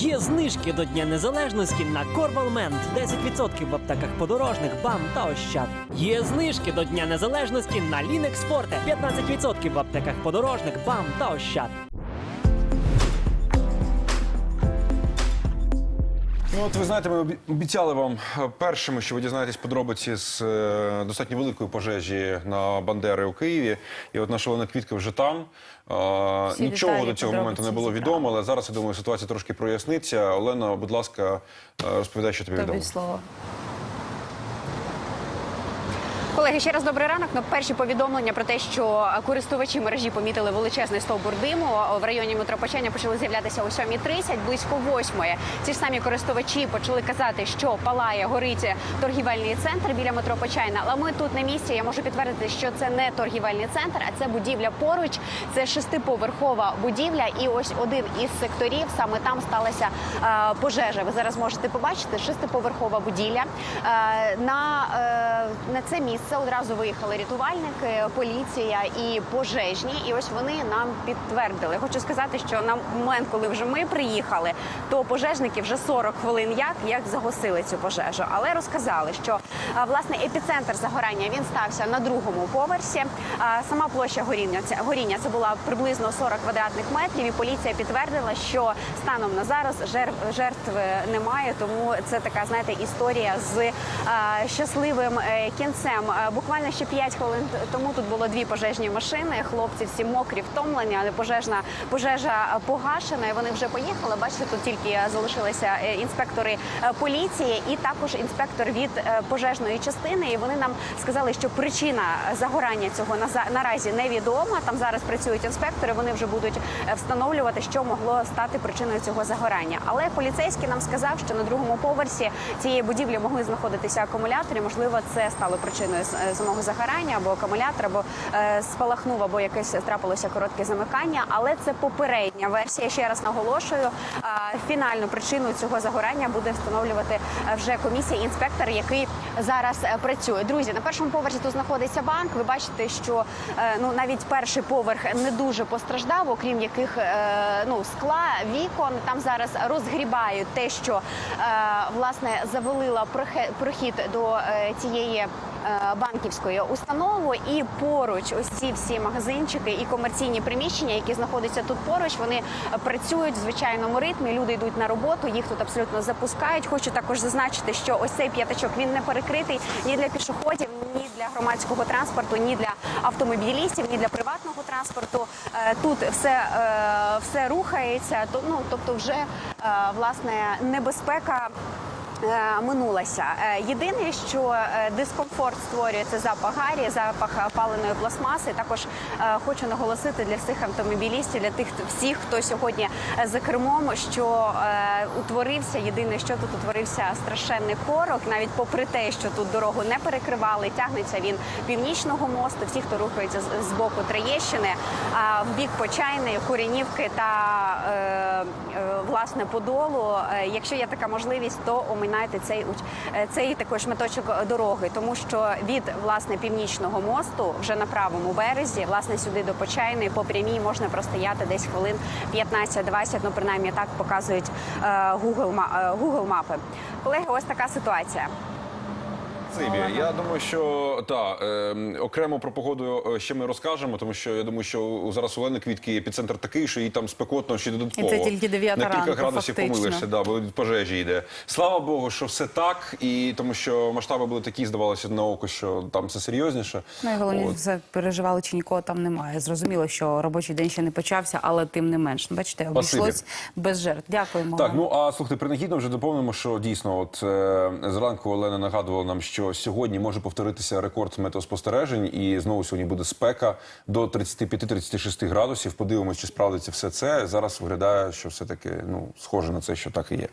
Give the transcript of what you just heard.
Є знижки до Дня Незалежності на Корвалмент 10% в аптеках подорожних, БАМ та Ощад. Є знижки до Дня Незалежності на Лінекс Форте 15% в аптеках подорожних, БАМ та Ощад. Ну, от ви знаєте, ми обіцяли вам е, першими, що ви дізнаєтесь подробиці з е, достатньо великої пожежі на Бандери у Києві. І от наша Олена Квітка вже там. Е, Всі Нічого деталі, до цього моменту не було відомо, але зараз я думаю, ситуація трошки проясниться. Олена, будь ласка, е, розповідай, що тобі Тобі відомо. слово. Колеги, ще раз добрий ранок. Ну, перші повідомлення про те, що користувачі мережі помітили величезний стовбур диму в районі метро Почання почали з'являтися о 7.30, близько 8. Ці ж самі користувачі почали казати, що палає, горить торгівельний центр біля метро Почайна. Але ми тут на місці. Я можу підтвердити, що це не торгівельний центр, а це будівля поруч. Це шестиповерхова будівля. І ось один із секторів саме там сталася е, пожежа. Ви зараз можете побачити шестиповерхова будівля. Е, на, е, на це місце одразу виїхали рятувальники, поліція і пожежні. І ось вони нам підтвердили. Хочу сказати, що на момент, коли вже ми приїхали, то пожежники вже 40 хвилин як, як загасили цю пожежу. Але розказали, що власне епіцентр загорання він стався на другому поверсі. Сама площа горіння це горіння це була приблизно 40 квадратних метрів. І поліція підтвердила, що станом на зараз жертв, жертв немає. Тому це така, знаєте, історія з е, щасливим е, кінцем. Е, Буквально ще 5 хвилин тому тут було дві пожежні машини. Хлопці всі мокрі, втомлені, але пожежна пожежа е, погашена. І вони вже поїхали. Бачите, тут тільки е, залишилися інспектори поліції і також інспектор від пожежної частини. І вони нам сказали, що причина загорання цього наразі невідома. Там зараз працюють інспектори. Вони вже будуть встановлювати, що могло стати причиною цього загорання. Але поліцейський нам сказав, що на другому поверсі цієї будівлі могли знаходитися акумулятори. Можливо, це стало причиною самого загорання, або акумулятор, або е, спалахнув, або якесь трапилося коротке замикання. Але це попередня версія. Ще раз наголошую. е, Фінальну причину цього загорання буде встановлювати е, вже комісія інспектор, який зараз е, працює. Друзі, на першому поверсі тут знаходиться банк. Ви бачите, що е, ну навіть перший поверх не дуже постраждав, окрім яких е, ну скла, вікон. Там зараз розгрібають те, що е, власне завалила прохід до е, цієї. Банківської установи і поруч ось ці всі магазинчики і комерційні приміщення, які знаходяться тут поруч, вони працюють в звичайному ритмі. Люди йдуть на роботу, їх тут абсолютно запускають. Хочу також зазначити, що ось цей п'ятачок він не перекритий ні для пішоходів, ні для громадського транспорту, ні для автомобілістів, ні для приватного транспорту. Е, Тут все, е, все рухається. Ну тобто, вже е, власне небезпека. Е, Минулася. Е, Єдине, що е, дискомфорт створює це запах гарі, запах паленої пластмаси. Також хочу наголосити для всіх автомобілістів, для тих всіх, хто сьогодні за кермом, що утворився. Єдине, що тут утворився страшенний корок, навіть попри те, що тут дорогу не перекривали, тягнеться він північного мосту. Всі, хто рухається з, боку Троєщини, в бік Почайної, Куренівки та власне Подолу. Якщо є така можливість, то оминайте цей уч- цей цей також шматочок дороги, тому що від власне північного мосту, вже на правому березі, власне сюди до Почайної, по прямій можна простояти десь хвилин 15-20, ну принаймні так показують е, Google, е, Google мапи. Колеги, ось така ситуація. Спасибі. Я думаю, що та е, окремо про погоду е, ще ми розкажемо, тому що я думаю, що зараз у Олени Квітки епіцентр такий, що їй там спекотно ще додатково. І це тільки дев'ята На кілька ранку, градусів фактично. помилишся, да, бо від пожежі йде. Слава Богу, що все так, і тому що масштаби були такі, здавалося на око, що там все серйозніше. Ну і головне, От. все переживали, чи нікого там немає. Зрозуміло, що робочий день ще не почався, але тим не менш. Ну, Бачите, Спасибі. обійшлось без жертв. Дякуємо. Так, вам. ну а слухайте, принагідно вже доповнимо, що дійсно, от е, зранку Олена нагадувала нам, сьогодні може повторитися рекорд метеоспостережень, і знову сьогодні буде спека до 35-36 градусів. Подивимось, чи справдиться все це. Зараз виглядає, що все таки ну схоже на це, що так і є.